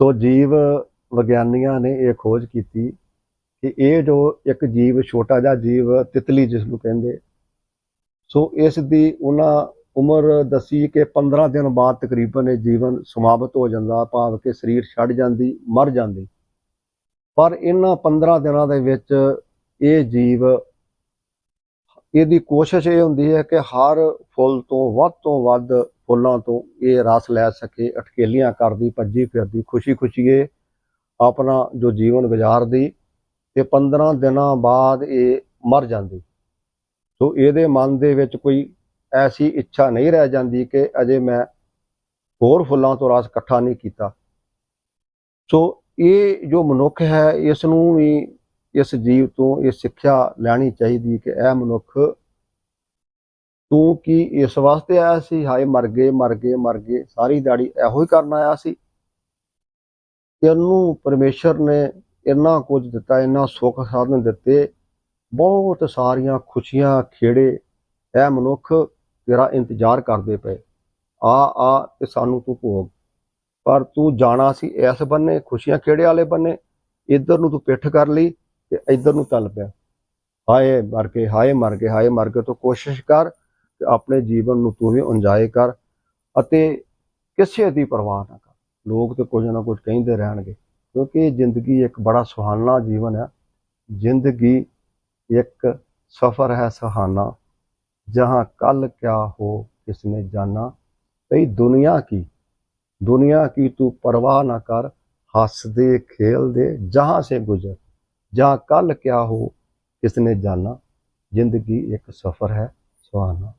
ਤੋ ਜੀਵ ਵਿਗਿਆਨੀਆਂ ਨੇ ਇਹ ਖੋਜ ਕੀਤੀ ਕਿ ਇਹ ਜੋ ਇੱਕ ਜੀਵ ਛੋਟਾ ਜਿਹਾ ਜੀਵ ਤਿਤਲੀ ਜਿਸ ਨੂੰ ਕਹਿੰਦੇ, ਸੋ ਇਸ ਦੀ ਉਹਨਾਂ ਉਮਰ ਦੱਸੀ ਕਿ 15 ਦਿਨ ਬਾਅਦ ਤਕਰੀਬਨ ਇਹ ਜੀਵਨ ਸਮਾਪਤ ਹੋ ਜਾਂਦਾ, ਭਾਵ ਕਿ ਸਰੀਰ ਛੱਡ ਜਾਂਦੀ, ਮਰ ਜਾਂਦੀ। ਪਰ ਇਹਨਾਂ 15 ਦਿਨਾਂ ਦੇ ਵਿੱਚ ਇਹ ਜੀਵ ਇਹਦੀ ਕੋਸ਼ਿਸ਼ ਇਹ ਹੁੰਦੀ ਹੈ ਕਿ ਹਰ ਫੁੱਲ ਤੋਂ ਵੱਧ ਤੋਂ ਵੱਧ ਫੁੱਲਾਂ ਤੋਂ ਇਹ ਰਸ ਲੈ ਸਕੇ, ਅਟਕੇਲੀਆਂ ਕਰਦੀ, ਭੱਜੀ ਫਿਰਦੀ, ਖੁਸ਼ੀ ਖੁਸ਼ੀਏ ਆਪਣਾ ਜੋ ਜੀਵਨ ਗੁਜ਼ਾਰਦੀ ਤੇ 15 ਦਿਨਾਂ ਬਾਅਦ ਇਹ ਮਰ ਜਾਂਦੀ। ਸੋ ਇਹਦੇ ਮਨ ਦੇ ਵਿੱਚ ਕੋਈ ਐਸੀ ਇੱਛਾ ਨਹੀਂ ਰਹਿ ਜਾਂਦੀ ਕਿ ਅਜੇ ਮੈਂ ਹੋਰ ਫੁੱਲਾਂ ਤੋਂ ਰਸ ਇਕੱਠਾ ਨਹੀਂ ਕੀਤਾ। ਸੋ ਇਹ ਜੋ ਮਨੁੱਖ ਹੈ, ਇਸ ਨੂੰ ਵੀ ਇਸ ਜੀਵ ਤੋਂ ਇਹ ਸਿੱਖਿਆ ਲੈਣੀ ਚਾਹੀਦੀ ਕਿ ਇਹ ਮਨੁੱਖ ਤੂੰ ਕੀ ਇਸ ਵਾਸਤੇ ਆਇਆ ਸੀ? ਹਾਏ, ਮਰ ਗਏ ਮਰ ਗਏ ਮਰ ਗਏ। ਸਾਰੀ ਦਾੜੀ ਇਹੋ ਹੀ ਕਰਨ ਆਇਆ ਸੀ। ਤੈਨੂੰ ਪਰਮੇਸ਼ਰ ਨੇ ਇੰਨਾ ਕੁਝ ਦਿੱਤਾ, ਇੰਨਾ ਸੁੱਖ ਸਾਧਨ ਦਿੱਤੇ। ਬਹੁਤ ਸਾਰੀਆਂ ਖੁਸ਼ੀਆਂ, ਖੇੜੇ ਇਹ ਮਨੁੱਖ ਤੇਰਾ ਇੰਤਜ਼ਾਰ ਕਰਦੇ ਪਏ। ਆ ਆ, ਤੇ ਸਾਨੂੰ ਤੂੰ ਭੋਗ। ਪਰ ਤੂੰ ਜਾਣਾ ਸੀ ਇਸ ਬੰਨੇ, ਖੁਸ਼ੀਆਂ ਖੇੜੇ ਵਾਲੇ ਬੰਨੇ। ਇੱਧਰ ਨੂੰ ਤੂੰ ਪਿੱਠ ਕਰ ਲਈ। ਤੇ ਇਧਰ ਨੂੰ ਚੱਲ ਪਿਆ। ਹਾਏ ਮਰ ਕੇ, ਹਾਏ ਮਰ ਕੇ, ਹਾਏ ਮਰ ਕੇ ਤੂੰ ਕੋਸ਼ਿਸ਼ ਕਰ ਕਿ ਆਪਣੇ ਜੀਵਨ ਨੂੰ ਤੂੰ ਵੀ ਇੰਜੋਏ ਕਰ ਅਤੇ ਕਿਸੇ ਦੀ ਪਰਵਾਹ ਨਾ ਕਰ। ਲੋਕ ਤੇ ਕੁਝ ਨਾ ਕੁਝ ਕਹਿੰਦੇ ਰਹਿਣਗੇ, ਕਿਉਂਕਿ ਇਹ ਜ਼ਿੰਦਗੀ ਇੱਕ ਬੜਾ ਸੁਹਾਨਾ ਜੀਵਨ ਹੈ ਜ਼ਿੰਦਗੀ ਇੱਕ ਸਫ਼ਰ ਹੈ ਸੁਹਾਣਾ ਜਹਾਂ ਕੱਲ ਕਿਆ ਹੋ ਕਿਸਨੇ ਜਾਣਾ। ਭਈ ਦੁਨੀਆ ਕੀ ਦੁਨੀਆ ਕੀ ਤੂੰ ਪਰਵਾਹ ਨਾ ਕਰ, ਹੱਸਦੇ, ਖੇਲਦੇ, ਜਹਾਂ ਸੇ ਗੁਜ਼ਰ। ਜਾਂ ਕੱਲ ਕਿਆ ਹੋ ਕਿਸ ਨੇ ਜਾਣਾ? ਜ਼ਿੰਦਗੀ ਇੱਕ ਸਫ਼ਰ ਹੈ ਸੁਹਾਣਾ